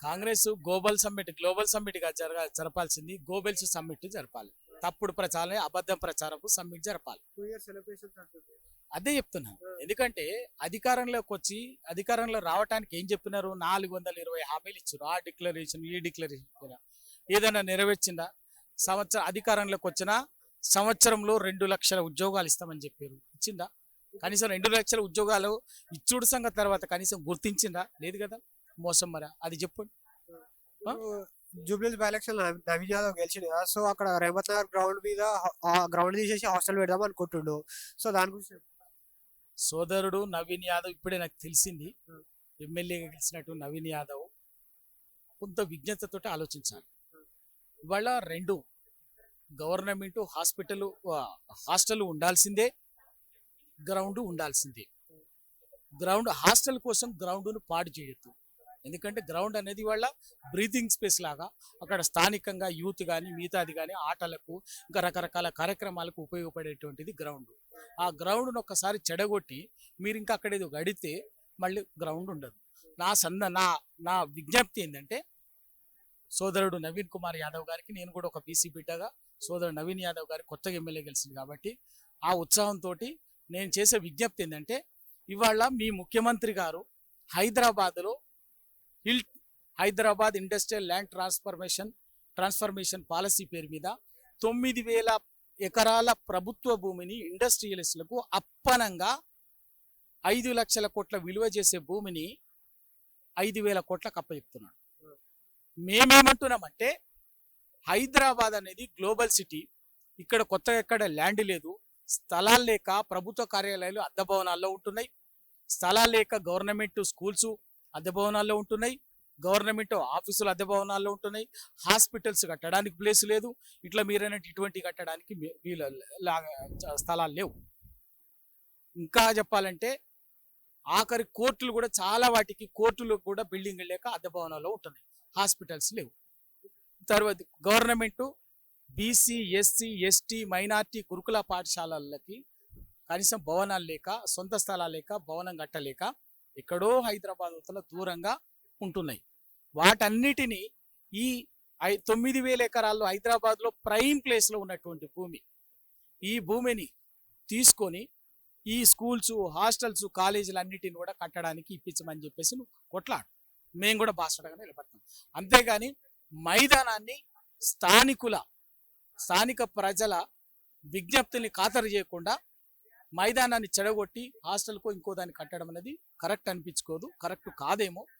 Congress global summit global సమ్మిట్గా జరగ జరపాల్సింది గోబెల్స్ సమ్మిట్ జరపాలి. తప్పుడు ప్రచారం అబద్ధం ప్రచారపు సమ్మిట్ జరపాలి. అదే చెప్తున్నాను ఎందుకంటే అధికారంలోకి వచ్చి అధికారంలో రావడానికి ఏం చెప్పినారు? నాలుగు వందల ఇరవై హామీలు ఇచ్చారు. ఆ డిక్లరేషన్ ఈ డిక్లరేషన్. ఏదైనా నెరవేర్చిందా? సంవత్సరం అధికారంలోకి వచ్చిన సంవత్సరంలో రెండు లక్షల ఉద్యోగాలు ఇస్తామని చెప్పారు. ఇచ్చిందా? కనీసం రెండు లక్షల ఉద్యోగాలు ఇచ్చుడు సంగతి తర్వాత కనీసం గుర్తించిందా? లేదు కదా. మోసం మరి? అది చెప్పండి జూబ్లీ ఎలక్షన్ నవీన్ యాదవ్ గెలిచిండు కదా సో అక్కడ రేవంత్ నగర్ గ్రౌండ్ మీద గ్రౌండ్ తీసేసి హాస్టల్ పెడదాం అనుకుంటుండు. సో దాని గురించి. సోదరుడు నవీన్ యాదవ్ ఇప్పుడే నాకు తెలిసింది. ఎమ్మెల్యేగా గెలిచినట్టు నవీన్ యాదవ్ కొంత విజ్ఞతతో ఆలోచించాలి. ఇవాళ రెండు గవర్నమెంట్ హాస్పిటల్ హాస్టల్ ఉండాల్సిందే గ్రౌండ్ ఉండాల్సిందే. గ్రౌండ్ హాస్టల్ కోసం గ్రౌండ్ను పాడు చేయొద్దు. ఎందుకంటే గ్రౌండ్ అనేది వాళ్ళ బ్రీతింగ్ స్పేస్ లాగా అక్కడ స్థానికంగా యూత్ కానీ మిగతాది కానీ ఆటలకు ఇంకా రకరకాల కార్యక్రమాలకు ఉపయోగపడేటువంటిది గ్రౌండ్. ఆ గ్రౌండ్ను ఒక్కసారి చెడగొట్టి మీరు ఇంకా అక్కడ ఏదో గడితే మళ్ళీ గ్రౌండ్ ఉండదు. నా సన్న నా నా విజ్ఞప్తి ఏంటంటే సోదరుడు నవీన్ కుమార్ యాదవ్ గారికి నేను కూడా ఒక బీసీ బిడ్డగా సోదరుడు నవీన్ యాదవ్ గారి కొత్తగా ఎమ్మెల్యే గెలిచింది కాబట్టి ఆ ఉత్సాహంతో నేను చేసే విజ్ఞప్తి ఏంటంటే ఇవాళ మీ ముఖ్యమంత్రి గారు హైదరాబాద్లో hill Hyderabad industrial land transformation transformation policy పేరు మీద తొమ్మిది వేల ఎకరాల ప్రభుత్వ భూమిని ఇండస్ట్రియలిస్టులకు అప్పనంగా ఐదు లక్షల కోట్ల విలువ చేసే భూమిని ఐదు వేల కోట్లకు అప్పచెప్తున్నాడు. మేమేమంటున్నామంటే హైదరాబాద్ అనేది గ్లోబల్ సిటీ. ఇక్కడ కొత్తగా ఎక్కడ ల్యాండ్ లేదు. స్థలాలు లేక ప్రభుత్వ కార్యాలయాలు అద్దభవనాల్లో ఉంటున్నాయి. స్థలాలు లేక గవర్నమెంట్ స్కూల్స్ అద్దె భవనాల్లో ఉంటున్నాయి. గవర్నమెంట్ ఆఫీసులు అద్దె భవనాల్లో ఉంటున్నాయి. హాస్పిటల్స్ కట్టడానికి ప్లేస్ లేదు. ఇట్లా మీరైనట్టు ఇటువంటి కట్టడానికి వీళ్ళ స్థలాలు లేవు. ఇంకా చెప్పాలంటే ఆఖరి కోర్టులు కూడా చాలా వాటికి కోర్టులు కూడా బిల్డింగ్ లేక అద్దె భవనాల్లో ఉంటున్నాయి. హాస్పిటల్స్ లేవు. తర్వాత government BC SC ST minority గురుకుల పాఠశాలలకి కనీసం భవనాలు లేక సొంత స్థలాలు లేక భవనం కట్టలేక ఎక్కడో హైదరాబాద్ అవతల దూరంగా ఉంటున్నాయి. వాటన్నిటిని ఈ ఐ- తొమ్మిది వేల ఎకరాల్లో హైదరాబాద్లో ప్రైమ్ ప్లేస్లో ఉన్నటువంటి భూమి. ఈ భూమిని తీసుకొని ఈ స్కూల్స్ హాస్టల్స్ కాలేజీలు అన్నిటిని కూడా కట్టడానికి ఇప్పించమని చెప్పేసి నువ్వు కొట్లాడు. మేము కూడా బాసటగా నిలబడతాం. అంతేగాని మైదానాన్ని స్థానికుల స్థానిక ప్రజల విజ్ఞప్తిని ఖాతరు చేయకుండా మైదానాన్ని చెడగొట్టి హాస్టల్కో ఇంకో దాన్ని కట్టడం అనేది కరెక్ట్ అనిపించుకోదు కరెక్ట్ కాదేమో.